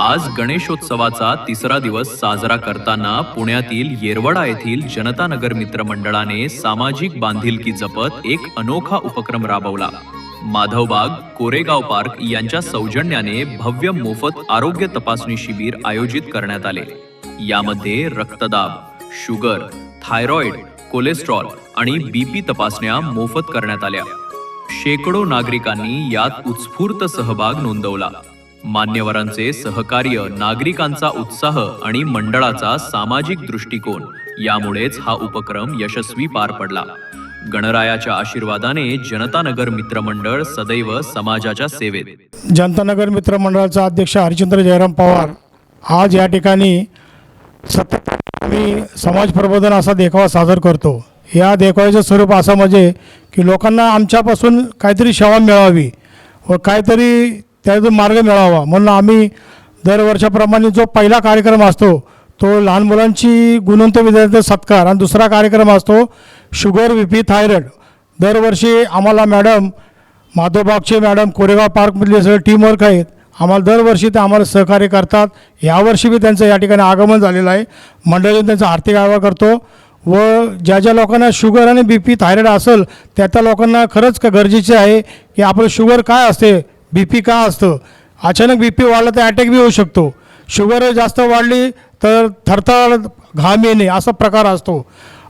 आज गणेशोत्सवाचा तिसरा दिवस साजरा करताना पुण्यातील येरवडा येथील जनता नगर मित्र मंडळाने सामाजिक बांधिलकी जपत एक अनोखा उपक्रम राबवला. माधवबाग कोरेगाव पार्क यांच्या सौजन्याने भव्य मोफत आरोग्य तपासणी शिबिर आयोजित करण्यात आले. यामध्ये रक्तदाब शुगर थायरॉइड कोलेस्ट्रॉल आणि बीपी तपासण्या मोफत करण्यात आल्या. शेकडो नागरिकांनी यात उत्स्फूर्त सहभाग नोंदवला. मान्यवरांचे सहकार्य नागरिकांचा उत्साह आणि मंडळाचा सामाजिक दृष्टिकोन यामुळेच हा उपक्रम यशस्वी पार पडला. गणरायाच्या आशीर्वादाने जनता नगर मित्रमंडळ सदैव समाजाच्या सेवेत. जनतानगर मित्र मंडळाचा अध्यक्ष हरिचंद्र जयराम पवार आज या ठिकाणी सतत आम्ही समाज प्रबोधन असा देखावा सादर करतो. या देखाव्याचं स्वरूप असं म्हणजे की लोकांना आमच्यापासून काहीतरी सेवा मिळावी व काहीतरी त्यातून मार्ग मिळावा. म्हणून आम्ही दरवर्षाप्रमाणे जो पहिला कार्यक्रम असतो तो लहान मुलांची गुणवंत विद्यार्थी सत्कार आणि दुसरा कार्यक्रम असतो शुगर बी पी थायरॉइड. दरवर्षी आम्हाला मॅडम माधवबागचे मॅडम कोरेगाव पार्कमधले सगळे टीमवर्क आहेत. आम्हाला दरवर्षी ते आम्हाला सहकार्य करतात. यावर्षी बी त्यांचं या ठिकाणी आगमन झालेलं आहे. मंडळीने त्यांचा आर्थिक आढावा करतो. व ज्या ज्या लोकांना शुगर आणि बी पी थायरॉइड असेल त्या त्या लोकांना खरंच का गरजेचे आहे की आपलं शुगर काय असते बी पी का असतं? अचानक बी पी वाढला तर अटॅक बी होऊ शकतो. शुगर जास्त वाढली तर थरथर घाम येणे असा प्रकार असतो.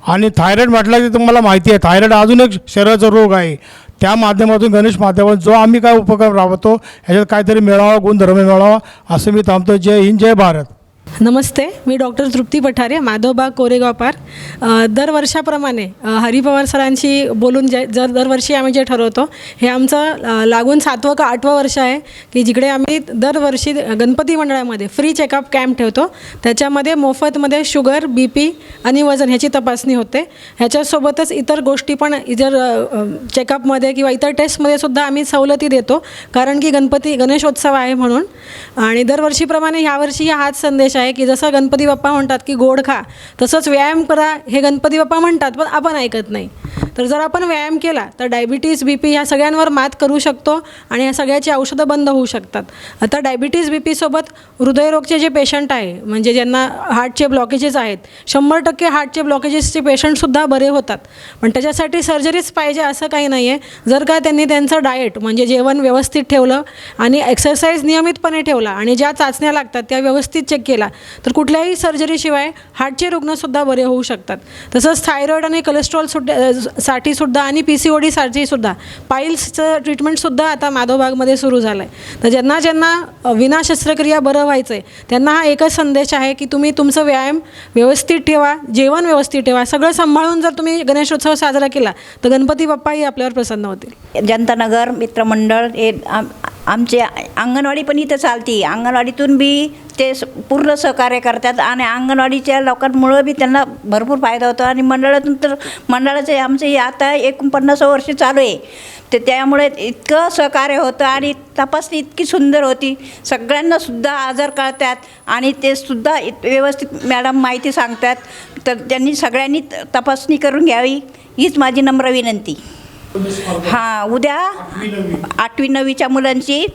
आणि थायरॉइड म्हटलं की तुम्हाला माहिती आहे थायरॉइड अजून एक शरीराचा रोग आहे. त्या माध्यमातून गणेश माध्यमातून जो आम्ही काय उपक्रम राबवतो ह्याच्यात काहीतरी मिळावा गुणधर्म मिळावा असं मी थांबतो. जय हिंद जय भारत. नमस्ते मी डॉक्टर तृप्ती पठारे माधवबाग कोरेगाव पार्क दरवर्षाप्रमाणे अ, हरिपवार सरांशी बोलून जे जर दरवर्षी आम्ही जे ठरवतो हे आमचं लागून सातवं का आठवं वर्ष आहे की जिकडे आम्ही दरवर्षी गणपती मंडळामध्ये फ्री चेकअप कॅम्प ठेवतो त्याच्यामध्ये मोफतमध्ये शुगर बी पी आणि वजन ह्याची तपासणी होते. ह्याच्यासोबतच इतर गोष्टी पण इतर चेकअपमध्ये किंवा इतर टेस्टमध्ये सुद्धा आम्ही सवलती देतो कारण की गणपती गणेशोत्सव आहे म्हणून. आणि दरवर्षीप्रमाणे ह्यावर्षी हाच संदेश आहे की जसं गणपती बाप्पा म्हणतात की गोड खा तसंच व्यायाम करा हे गणपती बाप्पा म्हणतात पण आपण ऐकत नाही. तर जर आपण व्यायाम केला तर डायबिटीज बी पी ह्या सगळ्यांवर मात करू शकतो आणि या सगळ्याची औषधं बंद होऊ शकतात. आता डायबिटीज बी पीसोबत हृदयरोगचे जे पेशंट आहे म्हणजे ज्यांना हार्टचे ब्लॉकेजेस आहेत शंभर टक्के हार्टचे ब्लॉकेजेसचे पेशंटसुद्धा बरे होतात. पण त्याच्यासाठी सर्जरीच पाहिजे असं काही नाही आहे जर का त्यांनी त्यांचं डाएट म्हणजे जेवण व्यवस्थित ठेवलं आणि एक्सरसाइज नियमितपणे ठेवला आणि ज्या चाचण्या लागतात त्या व्यवस्थित चेक केला तर कुठल्याही सर्जरीशिवाय हार्टचे रुग्णसुद्धा बरे होऊ शकतात. तसंच थायरॉईड आणि कोलेस्ट्रॉल सुद्धा साठी सुद्धा आणि पी सी ओ डीसाठी सुद्धा. पाईल्सचं ट्रीटमेंटसुद्धा आता माधवबागमध्ये सुरू झालं आहे तर ज्यांना ज्यांना विना शस्त्रक्रिया बरं व्हायचं आहे त्यांना हा एकच संदेश आहे की तुम्ही तुमचं व्यायाम व्यवस्थित ठेवा जेवण व्यवस्थित ठेवा. सगळं सांभाळून जर तुम्ही गणेशोत्सव साजरा केला तर गणपती बाप्पाही आपल्यावर प्रसन्न होतील. जनतानगर मित्रमंडळ हे आम आमचे अंगणवाडी पण इथं चालती. अंगणवाडीतून बी ते स- पूर्ण सहकार्य करतात आणि अंगणवाडीच्या लोकांमुळं बी त्यांना भरपूर फायदा होतो. आणि मंडळातून तर मंडळाचे आमचे हे आता एकोणपन्नास वर्ष चालू आहे. ते त्यामुळे इतकं सहकार्य होतं आणि तपासणी इतकी सुंदर होती. सगळ्यांनासुद्धा आजार कळतात आणि ते सुद्धा इत- व्यवस्थित मॅडम माहिती सांगतात. तर त्यांनी सगळ्यांनी त- तपासणी करून घ्यावी. हीच माझी नम्र विनंती. हां उद्या आठवी नववीच्या मुलांची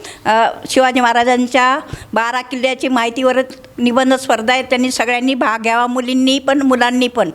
शिवाजी महाराजांच्या बारा किल्ल्याची माहितीवर निबंध स्पर्धा आहे. त्यांनी सगळ्यांनी भाग घ्यावा मुलींनी पण मुलांनी पण.